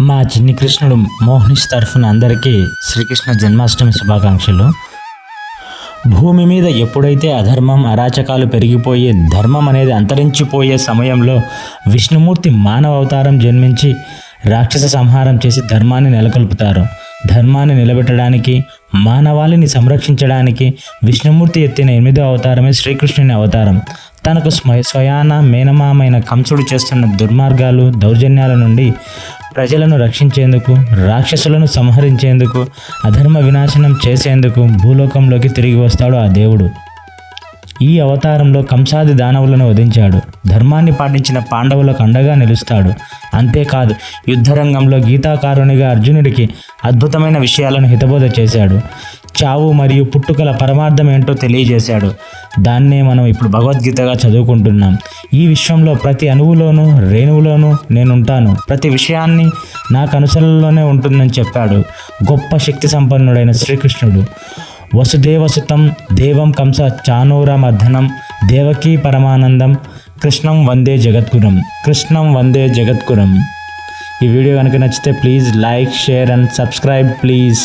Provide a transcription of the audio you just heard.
మా చిన్ని కృష్ణుడు మోహనిష్ తరఫున అందరికీ శ్రీకృష్ణ జన్మాష్టమి శుభాకాంక్షలు. భూమి మీద ఎప్పుడైతే అధర్మం అరాచకాలు పెరిగిపోయి ధర్మం అనేది అంతరించిపోయే సమయంలో విష్ణుమూర్తి మానవ అవతారం జన్మించి రాక్షస సంహారం చేసి ధర్మాన్ని నెలకొల్పుతారు. ధర్మాన్ని నిలబెట్టడానికి మానవాళిని సంరక్షించడానికి విష్ణుమూర్తి ఎత్తిన ఎనిమిదో అవతారమే శ్రీకృష్ణుని అవతారం. తనకు స్వయాన మేనమామైన కంసుడు చేస్తున్న దుర్మార్గాలు దౌర్జన్యాల నుండి ప్రజలను రక్షించేందుకు రాక్షసులను సంహరించేందుకు అధర్మ వినాశనం చేసేందుకు భూలోకంలోకి తిరిగి వస్తాడు ఆ దేవుడు. ఈ అవతారంలో కంసాది దానవులను వధించాడు. ధర్మాన్ని పాటించిన పాండవులకు అండగా నిలుస్తాడు. అంతేకాదు యుద్ధరంగంలో గీతాకారునిగా అర్జునుడికి అద్భుతమైన విషయాలను హితబోధ చేశాడు. చావు మరియు పుట్టుకల పరమార్థం ఏంటో తెలియజేశాడు. దాన్నే మనం ఇప్పుడు భగవద్గీతగా చదువుకుంటున్నాం. ఈ విశ్వంలో ప్రతి అణువులోనూ రేణువులోనూ నేనుంటాను. ప్రతి విషయాన్ని నాకు అనుసరణలోనే ఉంటుందని చెప్పాడు. గొప్ప శక్తి సంపన్నుడైన శ్రీకృష్ణుడు. వసుదేవసుతం దేవం కంస చానూరమర్ధనం దేవకీ పరమానందం కృష్ణం వందే జగద్గురం కృష్ణం వందే జగద్గురం. ఈ వీడియో కనుక నచ్చితే please like share and subscribe please.